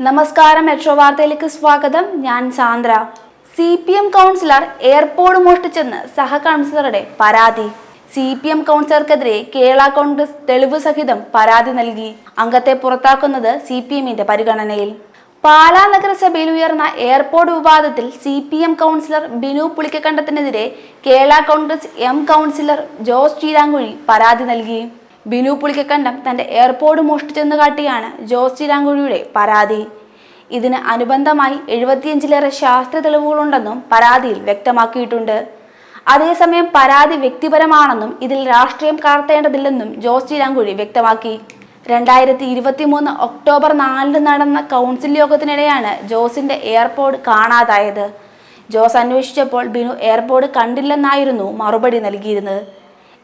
നമസ്കാരം മെട്രോ വാർത്തയിലേക്ക് സ്വാഗതം. ഞാൻ Sandra. C P M councillor airport മോഷ്ടിച്ചെന്ന് സഹ കൗൺസിലറുടെ പരാതി. സി പി എം കൗൺസിലർക്കെതിരെ കേരള കോൺഗ്രസ് തെളിവ് സഹിതം പരാതി നൽകി. അംഗത്തെ പുറത്താക്കുന്നത് സി പി എമ്മിന്റെ പരിഗണനയിൽ. പാലാ നഗരസഭയിൽ ഉയർന്ന എയർപോർട്ട് വിവാദത്തിൽ C P M councillor Binu പുളിക്കക്കണ്ടത്തിനെതിരെ Kerala Congress M councillor Jose Cheerankuzhi പരാതി നൽകി. ബിനു പുളിക്കക്കണ്ടം തന്റെ എയർപോർട്ട് മോഷ്ടിച്ചെന്ന് കാട്ടിയാണ് ജോസ് ചിരാങ്കുഴിയുടെ പരാതി. ഇതിന് അനുബന്ധമായി എഴുപത്തിയഞ്ചിലേറെ ശാസ്ത്ര തെളിവുകളുണ്ടെന്നും പരാതിയിൽ വ്യക്തമാക്കിയിട്ടുണ്ട്. അതേസമയം പരാതി വ്യക്തിപരമാണെന്നും ഇതിൽ രാഷ്ട്രീയം കാർത്തേണ്ടതില്ലെന്നും ജോസ് ചിരാങ്കുഴി വ്യക്തമാക്കി. രണ്ടായിരത്തി ഇരുപത്തി മൂന്ന് ഒക്ടോബർ നാലിന് നടന്ന കൗൺസിൽ യോഗത്തിനിടെയാണ് ജോസിന്റെ എയർപോർട്ട് കാണാതായത്. ജോസ് അന്വേഷിച്ചപ്പോൾ ബിനു എയർപോർട്ട് കണ്ടില്ലെന്നായിരുന്നു മറുപടി നൽകിയിരുന്നത്.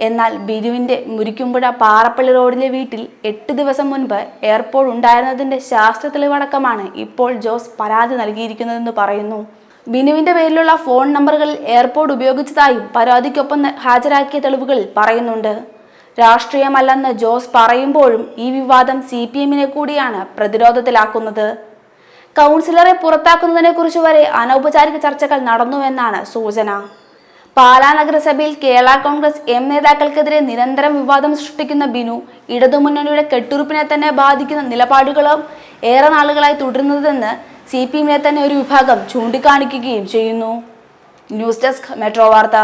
എന്നാൽ ബിരുവിന്റെ മുരിക്കുമ്പുഴ പാറപ്പള്ളി റോഡിലെ വീട്ടിൽ എട്ട് ദിവസം മുൻപ് എയർപോർട്ട് ഉണ്ടായിരുന്നതിന്റെ ശാസ്ത്ര തെളിവടക്കമാണ് ഇപ്പോൾ ജോസ് പരാതി നൽകിയിരിക്കുന്നതെന്ന് പറയുന്നു. ബിനുവിന്റെ പേരിലുള്ള ഫോൺ നമ്പറുകളിൽ എയർപോർട്ട് ഉപയോഗിച്ചതായും പരാതിക്കൊപ്പം ഹാജരാക്കിയ തെളിവുകളിൽ പറയുന്നുണ്ട്. രാഷ്ട്രീയമല്ലെന്ന് ജോസ് പറയുമ്പോഴും ഈ വിവാദം സി പി എമ്മിനെ കൂടിയാണ് പ്രതിരോധത്തിലാക്കുന്നത്. കൗൺസിലറെ പുറത്താക്കുന്നതിനെക്കുറിച്ച് വരെ അനൗപചാരിക ചർച്ചകൾ നടന്നുവെന്നാണ് സൂചന. പാലാ നഗരസഭയിൽ കേരള കോൺഗ്രസ് എം നേതാക്കൾക്കെതിരെ നിരന്തരം വിവാദം സൃഷ്ടിക്കുന്ന ബിനു ഇടതുമുന്നണിയുടെ കെട്ടുറുപ്പിനെ തന്നെ ബാധിക്കുന്ന നിലപാടുകളും ഏറെ നാളുകളായി തുടരുന്നതെന്ന് സി പി എമ്മിനെ തന്നെ ഒരു വിഭാഗം ചൂണ്ടിക്കാണിക്കുകയും ചെയ്യുന്നു. ന്യൂസ് ഡെസ്ക് മെട്രോ വാർത്ത.